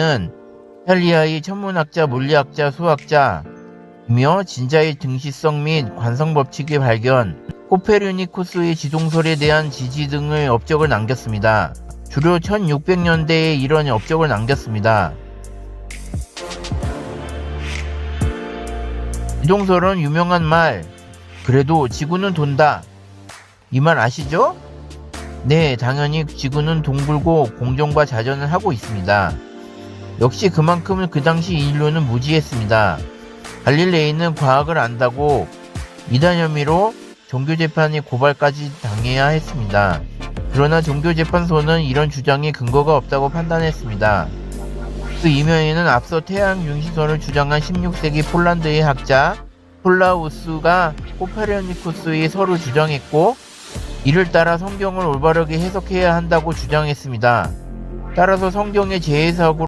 갈릴레이는 이탈리아의 천문학자, 물리학자, 수학자이며 진자의 등시성 및 관성 법칙의 발견, 코페르니쿠스의 지동설에 대한 지지 등의 업적을 남겼습니다. 주로 1600년대에 이런 업적을 남겼습니다. 지동설은 유명한 말, 그래도 지구는 돈다. 이 말 아시죠? 네, 당연히 지구는 동불고 공정과 자전을 하고 있습니다. 역시 그만큼 그 당시 인류는 무지했습니다. 갈릴레이는 과학을 안다고 이단 혐의로 종교재판이 고발까지 당해야 했습니다. 그러나 종교재판소는 이런 주장에 근거가 없다고 판단했습니다. 그 이면에는 앞서 태양 융시설을 주장한 16세기 폴란드의 학자 폴라우스가 코페르니쿠스의 설을 주장했고 이를 따라 성경을 올바르게 해석해야 한다고 주장했습니다. 따라서 성경의 재해석으로